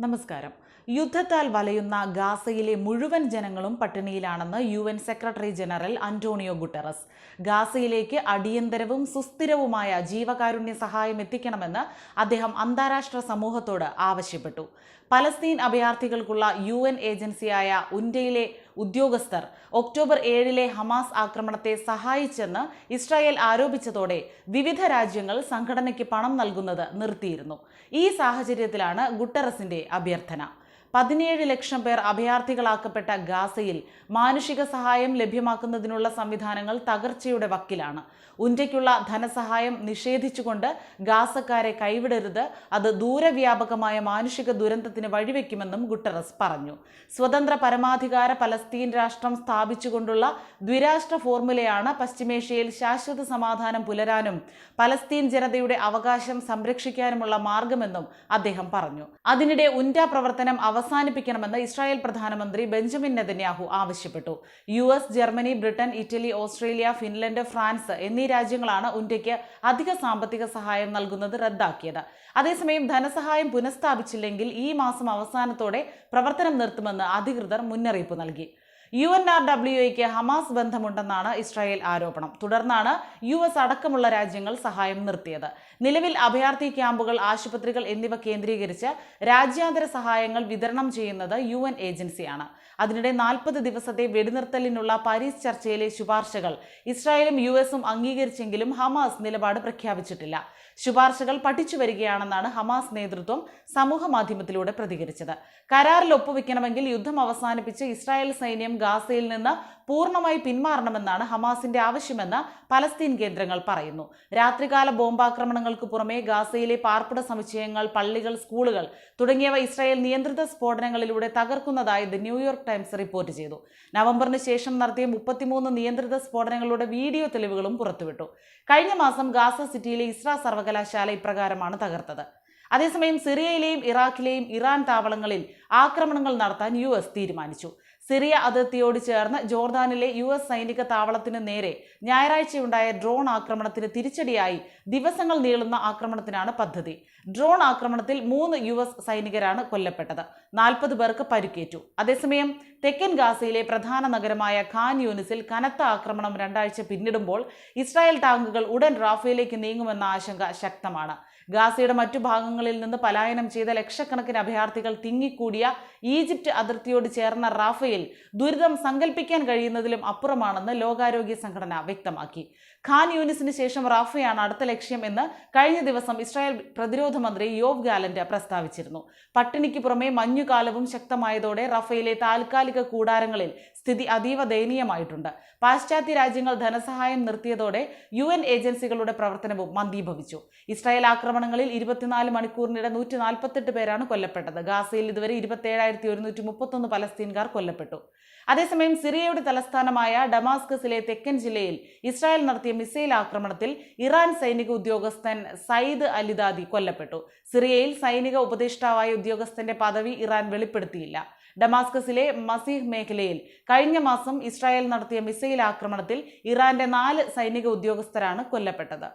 നമസ്കാരം. യുദ്ധത്താൽ വലയുന്ന ഗാസയിലെ മുഴുവൻ ജനങ്ങളും പട്ടിണിയിലാണെന്ന് U N secretary general Antonio Guterres. ഗാസയിലേക്ക് അടിയന്തരവും സുസ്ഥിരവുമായ ജീവകാരുണ്യ സഹായം എത്തിക്കണമെന്ന് അദ്ദേഹം അന്താരാഷ്ട്ര സമൂഹത്തോട് ആവശ്യപ്പെട്ടു. പലസ്തീൻ അഭയാർത്ഥികൾക്കുള്ള യു ഏജൻസിയായ ഉൻഡയിലെ ഉദ്യോഗസ്ഥർ. ഒക്ടോബർ ഏഴിലെ ഹമാസ് ആക്രമണത്തെ സഹായിച്ചെന്ന് ഇസ്രായേൽ ആരോപിച്ചതോടെ വിവിധ രാജ്യങ്ങൾ സംഘടനയ്ക്ക് പണം നൽകുന്നത് നിർത്തിയിരുന്നു. ഈ സാഹചര്യത്തിലാണ് ഗുട്ടറസിന്റെ അഭ്യർത്ഥന. പതിനേഴ് ലക്ഷം പേർ അഭയാർത്ഥികളാക്കപ്പെട്ട ഗാസയിൽ മാനുഷിക സഹായം ലഭ്യമാക്കുന്നതിനുള്ള സംവിധാനങ്ങൾ തകർച്ചയുടെ വക്കിലാണ്. ഉന്റയ്ക്കുള്ള ധനസഹായം നിഷേധിച്ചുകൊണ്ട് ഗാസക്കാരെ കൈവിടരുത് അത് ദൂരവ്യാപകമായ മാനുഷിക ദുരന്തത്തിന് വഴിവെക്കുമെന്നും ഗുട്ടറസ് പറഞ്ഞു. സ്വതന്ത്ര പരമാധികാര പലസ്തീൻ രാഷ്ട്രം സ്ഥാപിച്ചുകൊണ്ടുള്ള ദ്വിരാഷ്ട്ര ഫോർമുലയാണ് പശ്ചിമേഷ്യയിൽ ശാശ്വത സമാധാനം പുലരാനും പലസ്തീൻ ജനതയുടെ അവകാശം സംരക്ഷിക്കാനുമുള്ള മാർഗമെന്നും അദ്ദേഹം പറഞ്ഞു. അതിനിടെ ഉന്റ പ്രവർത്തനം അവസാനിപ്പിക്കണമെന്ന് ഇസ്രായേൽ പ്രധാനമന്ത്രി ബെഞ്ചമിൻ നെതന്യാഹു ആവശ്യപ്പെട്ടു. U S Germany Britain Italy Australia Finland France എന്നീ രാജ്യങ്ങളാണ് ഉന്റയ്ക്ക് അധിക സാമ്പത്തിക സഹായം നൽകുന്നത് റദ്ദാക്കിയത്. അതേസമയം ധനസഹായം പുനഃസ്ഥാപിച്ചില്ലെങ്കിൽ ഈ മാസം അവസാനത്തോടെ പ്രവർത്തനം നിർത്തുമെന്ന് അധികൃതർ മുന്നറിയിപ്പ് നൽകി. യു എൻ ആർ ഡബ്ല്യുക്ക് ഹമാസ് ബന്ധമുണ്ടെന്നാണ് ഇസ്രായേൽ ആരോപണം. തുടർന്നാണ് യു എസ് അടക്കമുള്ള രാജ്യങ്ങൾ സഹായം നിർത്തിയത്. നിലവിൽ അഭയാർത്ഥി ക്യാമ്പുകൾ ആശുപത്രികൾ എന്നിവ കേന്ദ്രീകരിച്ച് രാജ്യാന്തര സഹായങ്ങൾ വിതരണം ചെയ്യുന്നത് യു എൻ ഏജൻസിയാണ്. അതിനിടെ നാൽപ്പത് ദിവസത്തെ വെടിനിർത്തലിനുള്ള പാരീസ് ചർച്ചയിലെ ശുപാർശകൾ ഇസ്രായേലും യു എസും അംഗീകരിച്ചെങ്കിലും ഹമാസ് നിലപാട് പ്രഖ്യാപിച്ചിട്ടില്ല. ശുപാർശകൾ പഠിച്ചു വരികയാണെന്നാണ് ഹമാസ് നേതൃത്വം സമൂഹ മാധ്യമത്തിലൂടെ പ്രതികരിച്ചത്. കരാറിൽ ഒപ്പുവെക്കണമെങ്കിൽ യുദ്ധം അവസാനിപ്പിച്ച് ഇസ്രായേൽ സൈന്യം ഗാസയിൽ നിന്ന് പൂർണമായി പിന്മാറണമെന്നാണ് ഹമാസിന്റെ ആവശ്യമെന്ന് പലസ്തീൻ കേന്ദ്രങ്ങൾ പറയുന്നു. രാത്രികാല ബോംബാക്രമണങ്ങൾക്ക് പുറമെ ഗാസയിലെ പാർപ്പിട സമുച്ചയങ്ങൾ പള്ളികൾ സ്കൂളുകൾ തുടങ്ങിയവ ഇസ്രായേൽ നിയന്ത്രിത സ്ഫോടനങ്ങളിലൂടെ തകർക്കുന്നതായി the New York Times report ചെയ്തു. നവംബറിന് ശേഷം നടത്തിയ മുപ്പത്തിമൂന്ന് നിയന്ത്രിത സ്ഫോടനങ്ങളുടെ വീഡിയോ തെളിവുകളും പുറത്തുവിട്ടു. കഴിഞ്ഞ മാസം ഗാസ സിറ്റിയിലെ ഇസ്ര സർവകലാശാല ഇപ്രകാരമാണ് തകർത്തത്. അതേസമയം സിറിയയിലെയും ഇറാഖിലെയും ഇറാൻ താവളങ്ങളിൽ ആക്രമണങ്ങൾ നടത്താൻ യു തീരുമാനിച്ചു. സിറിയ അതിർത്തിയോട് ചേർന്ന് ജോർദാനിലെ യു എസ് സൈനിക താവളത്തിന് നേരെ ഞായറാഴ്ചയുണ്ടായ ഡ്രോൺ ആക്രമണത്തിന് തിരിച്ചടിയായി ദിവസങ്ങൾ നീളുന്ന ആക്രമണത്തിനാണ് പദ്ധതി. ഡ്രോൺ ആക്രമണത്തിൽ മൂന്ന് യു എസ് സൈനികരാണ് കൊല്ലപ്പെട്ടത്. നാൽപ്പത് പേർക്ക് പരിക്കേറ്റു. അതേസമയം തെക്കൻ ഗാസയിലെ പ്രധാന നഗരമായ ഖാൻ യൂനിസിൽ കനത്ത ആക്രമണം രണ്ടാഴ്ച പിന്നിടുമ്പോൾ ഇസ്രായേൽ ടാങ്കുകൾ ഉടൻ റാഫയിലേക്ക് നീങ്ങുമെന്ന ആശങ്ക ശക്തമാണ്. ഗാസയുടെ മറ്റു ഭാഗങ്ങളിൽ നിന്ന് പലായനം ചെയ്ത ലക്ഷക്കണക്കിന് അഭയാർത്ഥികൾ തിങ്ങിക്കൂടിയ ഈജിപ്റ്റ് അതിർത്തിയോട് ചേർന്ന റാഫയിൽ ദുരിതം സങ്കല്പിക്കാൻ കഴിയുന്നതിലും അപ്പുറമാണെന്ന് ലോകാരോഗ്യ സംഘടന വ്യക്തമാക്കി. ഖാൻ യൂനിസിന് ശേഷം റാഫയാണ് അടുത്ത ലക്ഷ്യം എന്ന് കഴിഞ്ഞ ദിവസം ഇസ്രായേൽ പ്രതിരോധ മന്ത്രി യോവ് ഗാലന്റ് പ്രസ്താവിച്ചിരുന്നു. പട്ടിണിക്ക് പുറമെ മഞ്ഞുകാലവും ശക്തമായതോടെ റഫയിലെ താൽക്കാലിക കൂടാരങ്ങളിൽ സ്ഥിതി അതീവ ദയനീയമായിട്ടുണ്ട്. പാശ്ചാത്യ രാജ്യങ്ങൾ ധനസഹായം നിർത്തിയതോടെ യു ഏജൻസികളുടെ പ്രവർത്തനവും മന്ദീഭവിച്ചു. ഇസ്രായേൽ ആക്രമണങ്ങളിൽ ഇരുപത്തിനാല് മണിക്കൂറിനിടെ നൂറ്റി നാൽപ്പത്തെട്ട് പേരാണ് കൊല്ലപ്പെട്ടത്. ഗാസയിൽ ഇതുവരെ ഇരുപത്തേഴായിരത്തി ഒരുന്നൂറ്റി മുപ്പത്തൊന്ന് പലസ്തീൻകാർ കൊല്ലപ്പെട്ടു. അതേസമയം സിറിയയുടെ തലസ്ഥാനമായ ഡമാസ്കസിലെ തെക്കൻ ജില്ലയിൽ ഇസ്രായേൽ നടത്തിയ മിസൈൽ ആക്രമണത്തിൽ ഇറാൻ സൈനിക ഉദ്യോഗസ്ഥൻ സയ്യിദ് അലിദാദി കൊല്ലപ്പെട്ടു. സിറിയയിൽ സൈനിക ഉപദേഷ്ടാവായ ഉദ്യോഗസ്ഥന്റെ പദവി ഇറാൻ വെളിപ്പെടുത്തിയില്ല. ഡമാസ്കസിലെ മസീഹ് മേഖലയിൽ കഴിഞ്ഞ മാസം ഇസ്രായേൽ നടത്തിയ മിസൈൽ ആക്രമണത്തിൽ ഇറാന്റെ നാല് സൈനിക ഉദ്യോഗസ്ഥരാണ് കൊല്ലപ്പെട്ടത്.